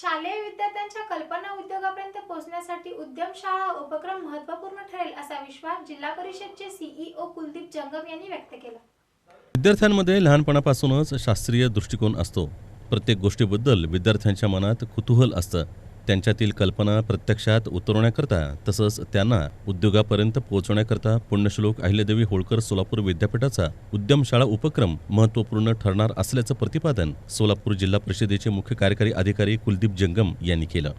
शालेय विद्यार्थ्यांच्या कल्पना उद्योगापर्यंत पोहोचण्यासाठी उद्यम शाळा उपक्रम महत्त्वपूर्ण ठरेल असा विश्वास जिल्हा परिषदचे सीईओ कुलदीप जंगम यांनी व्यक्त केला. विद्यार्थ्यांमध्ये लहानपणापासूनच शास्त्रीय दृष्टिकोन असतो. प्रत्येक गोष्टीबद्दल विद्यार्थ्यांच्या मनात कुतूहल असतं. त्यांच्यातील कल्पना प्रत्यक्षात उतरवण्याकरता तसंच त्यांना उद्योगापर्यंत पोहोचवण्याकरता पुण्यश्लोक अहिल्यादेवी होळकर सोलापूर विद्यापीठाचा उद्यमशाळा उपक्रम महत्त्वपूर्ण ठरणार असल्याचं प्रतिपादन सोलापूर जिल्हा परिषदेचे मुख्य कार्यकारी अधिकारी कुलदीप जंगम यांनी केलं.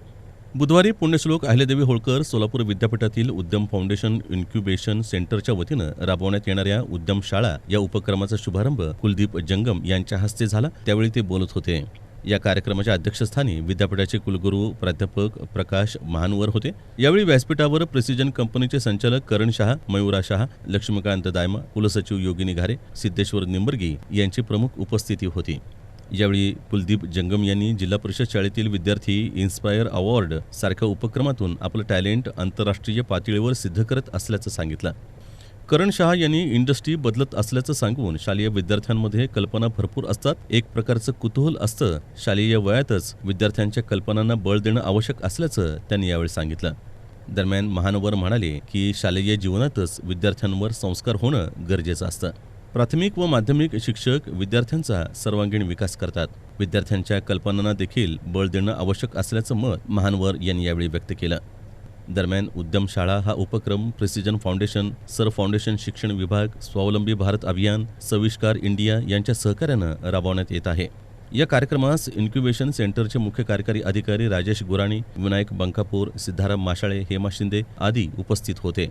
बुधवारी पुण्यश्लोक अहिल्यादेवी होळकर सोलापूर विद्यापीठातील उद्यम फाउंडेशन इन्क्युबेशन सेंटरच्या वतीनं राबवण्यात येणाऱ्या उद्यमशाळा या उपक्रमाचा शुभारंभ कुलदीप जंगम यांच्या हस्ते झाला. त्यावेळी ते बोलत होते. या कार्यक्रमाच्या अध्यक्षस्थानी विद्यापीठाचे कुलगुरू प्राध्यापक प्रकाश महानवर होते. यावेळी व्यासपीठावर प्रिसिजन कंपनीचे संचालक करण शहा मयुरा शहा लक्ष्मीकांत दायमा कुलसचिव योगिनी घारे सिद्धेश्वर निंबर्गी यांची प्रमुख उपस्थिती होती. यावेळी कुलदीप जंगम यांनी जिल्हा परिषद शाळेतील विद्यार्थी इन्स्पायर अवॉर्ड सारख्या उपक्रमातून आपलं टॅलेंट आंतरराष्ट्रीय पातळीवर सिद्ध करत असल्याचं सांगितलं. करण शहा यांनी इंडस्ट्री बदलत असल्याचं सांगून शालेय विद्यार्थ्यांमध्ये कल्पना भरपूर असतात. एक प्रकारचं कुतूहल असतं. शालेय वयातच विद्यार्थ्यांच्या कल्पनांना बळ देणं आवश्यक असल्याचं त्यांनी यावेळी सांगितलं. दरम्यान महानवर म्हणाले की शालेय जीवनातच विद्यार्थ्यांवर संस्कार होणं गरजेचं असतं. प्राथमिक व माध्यमिक शिक्षक विद्यार्थ्यांचा सर्वांगीण विकास करतात. विद्यार्थ्यांच्या कल्पनांना देखील बळ देणं आवश्यक असल्याचं मत महानवर यांनी यावेळी व्यक्त केलं. दरम्यान उद्यमशाळा हा उपक्रम प्रिसिजन फाउंडेशन सर फाउंडेशन शिक्षण विभाग स्वावलंबी भारत अभियान सविष्कार इंडिया यांच्या सहकार्यानं राबवण्यात येत आहे. या कार्यक्रमास इन्क्युबेशन सेंटरचे मुख्य कार्यकारी अधिकारी राजेश गुराणी विनायक बंकापूर सिद्धाराम माशाळे हेमा शिंदे आदी उपस्थित होते.